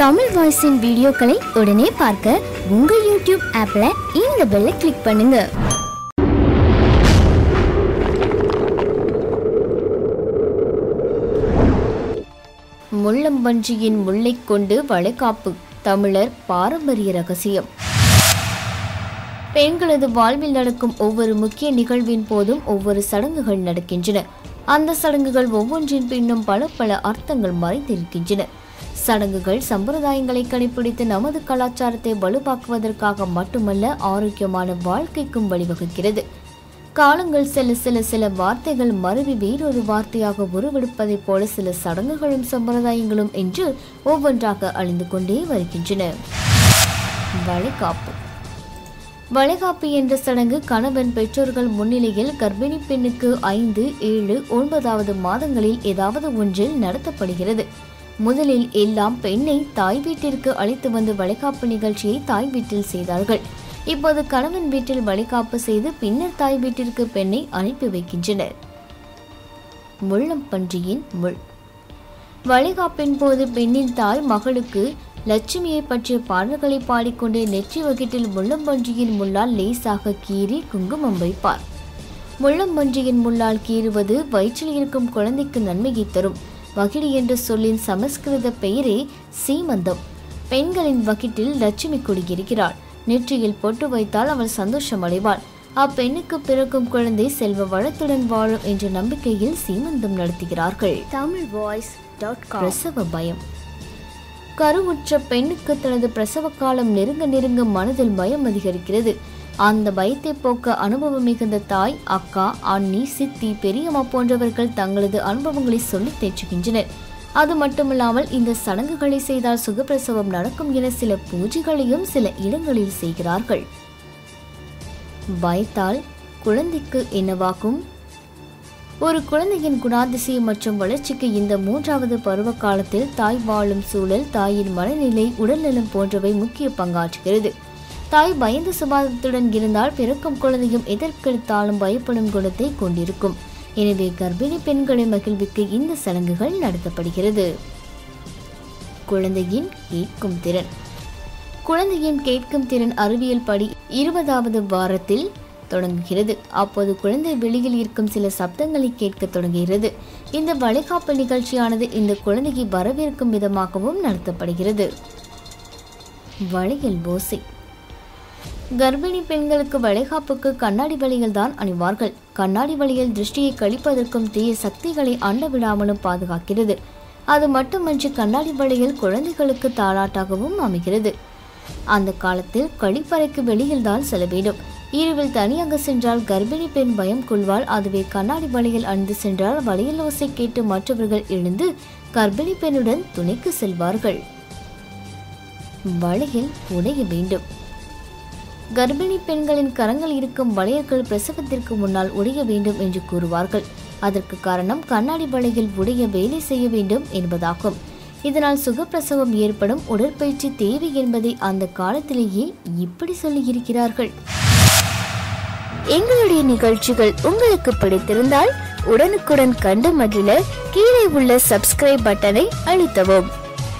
தமிழ் வாய்ஸின் வீடியோக்களை உடனே பார்க்க உங்கள் யூடியூப் ஆப்பில் இந்த பெல்லை கிளிக் பண்ணுங்க. முள்ளம்பன்றியின் முல்லை கொண்டு வளைகாப்பு தமிழர் பாரம்பரிய ரகசியம். பெண்களது வாழ்வில் நடக்கும் ஒவ்வொரு முக்கிய நிகழ்வின் போதும் ஒவ்வொரு சடங்குகள் நடக்கின்றன. அந்த சடங்குகள் ஒவ்வொன்றின் பின்னும் பல பல அர்த்தங்கள் மறைந்திருக்கின்றன. சடங்குகள் சம்பிரதாயங்களை கடைபிடித்து நமது கலாச்சாரத்தை வலுவாக்குவதற்காக மட்டுமல்ல ஆரோக்கியமான வாழ்க்கைக்கும் வழிவகுக்கிறது. காலங்கள் சில சில சில வார்த்தைகள் மறுவி வேறொரு வார்த்தையாக உருவெடுப்பதைப் போல சில சடங்குகளும் சம்பிரதாயங்களும் என்று ஒவ்வொன்றாக அழிந்து கொண்டே வருகின்றன. வளைகாப்பு. வளைகாப்பு என்ற சடங்கு கணவன் பெற்றோர்கள் முன்னிலையில் கர்ப்பிணி பெண்ணுக்கு ஐந்து ஏழு ஒன்பதாவது மாதங்களில் ஏதாவது ஒன்றில் நடத்தப்படுகிறது. முதலில் எல்லாம் பெண்ணை தாய் வீட்டிற்கு அழைத்து வந்து வளைகாப்பு நிகழ்ச்சியை தாய் வீட்டில் செய்தார்கள். இப்போது கணவன் வீட்டில் வளைகாப்பு செய்து பின்னர் தாய் வீட்டிற்கு பெண்ணை அனுப்பி வைக்கின்றனர். முள்ளம்பன்றியின் முள். வளைகாப்பின் போது பெண்ணின் தாய் மகளுக்கு லட்சுமியை பற்றிய பாடல்களை பாடிக்கொண்டே நெற்றி வகிட்டில் முள்ளம்பன்றியின் முள்ளால் லேசாக கீறி குங்குமம் வைப்பார். முள்ளம்பன்றியின் முள்ளால் கீறுவது வயிற்றில் இருக்கும் குழந்தைக்கு நன்மையை தரும். வகிடி என்ற சொல்லின் சமஸ்கிருத பெயரே சீமந்தம். பெண்களின் வகிட்டில் லட்சுமி குடியிருக்கிறாள். நெற்றியில் பொட்டு வைத்தால் அவள் சந்தோஷம் அடைவாள் அப்பெண்ணுக்கு பிறக்கும் குழந்தை செல்வ வளத்துடன் வாழும் என்ற நம்பிக்கையில் சீமந்தம் நடத்துகிறார்கள். தமிழ் வாய்ஸ் டாட் பிரசவ பயம். கருவுற்ற பெண்ணுக்கு தனது பிரசவ காலம் நெருங்க நெருங்க மனதில் பயம் அதிகரிக்கிறது. அந்த பயத்தை போக்க அனுபவம் மிகுந்த தாய் அக்கா அண்ணி சித்தி பெரியம்மா போன்றவர்கள் தங்களது அனுபவங்களை சொல்லி தேற்றுகின்றனர். அது மட்டுமல்லாமல் இந்த சடங்குகளை செய்தால் சுகப்பிரசவம் நடக்கும் என சில பூஜைகளையும் சில இடங்களில் செய்கிறார்கள். பயத்தால் குழந்தைக்கு என்னவாகும்? ஒரு குழந்தையின் குணாதிசயம் மற்றும் வளர்ச்சிக்கு இந்த மூன்றாவது பருவ காலத்தில் தாய் வாழும் சூழல் தாயின் மனநிலை உடல்நலம் போன்றவை முக்கிய பங்காற்றுகிறது. தாய் பயந்த சுபாவத்துடன் இருந்தால் பிறக்கும் குழந்தையும் எதற்கெடுத்தாலும் பயப்படும் குணத்தை கொண்டிருக்கும். எனவே கர்ப்பிணி பெண்களை மகிழ்விக்க இந்த சடங்குகள் நடத்தப்படுகிறது. குழந்தையின் கேட்கும் திறன். குழந்தையின் கேட்கும் திறன் அறிவியல் படி இருபதாவது வாரத்தில் தொடங்குகிறது. அப்போது குழந்தை வெளியில் இருக்கும் சில சப்தங்களை கேட்க தொடங்குகிறது. இந்த வளைகாப்பு நிகழ்ச்சியானது இந்த குழந்தையை வரவேற்கும் விதமாகவும் நடத்தப்படுகிறது. வளையல் ஓசை. கர்ப்பிணி பெண்களுக்கு வளைகாப்புக்கு கண்ணாடி வளையல் தான் அணிவார்கள். கண்ணாடி வழியில் திருஷ்டியை கழிப்பதற்கும் தீய சக்திகளை அண்ட விடாமலும் பாதுகாக்கிறது. அது மட்டுமன்றி கண்ணாடி வழியில் குழந்தைகளுக்கு தாளாட்டாகவும் அமைகிறது. அந்த காலத்தில் கழிப்பறைக்கு வெளியில் தான் செலவிடும். இரவில் தனியாக சென்றால் கர்ப்பிணி பெண் பயம் கொள்வாள். அதுவே கண்ணாடி வழியில் அணிந்து சென்றால் வளையல் ஓசை கேட்டு மற்றவர்கள் எழுந்து கர்ப்பிணி பெண்ணுடன் துணைக்கு செல்வார்கள். வழியில் உடைய வேண்டும். கர்ப்பிணி பெண்களின் கரங்கள் இருக்கும் வளையல்கள் பிரசவத்திற்கு முன்னால் உடைய வேண்டும் என்று கூறுவார்கள். அதற்கு காரணம் கண்ணாடி வளையல் உடைய வேலை செய்ய வேண்டும் என்பதாகும். இதனால் சுகப்பிரசவம் ஏற்படும் உடற்பயிற்சி தேவை என்பதை அந்த காலத்திலேயே இப்படி சொல்லியிருக்கிறார்கள். எங்களுடைய நிகழ்ச்சிகள் உங்களுக்கு பிடித்திருந்தால் உடனுக்குடன் கண்டு மகிழ கீழே உள்ள சப்ஸ்கிரைப் பட்டனை அழுத்தவும்.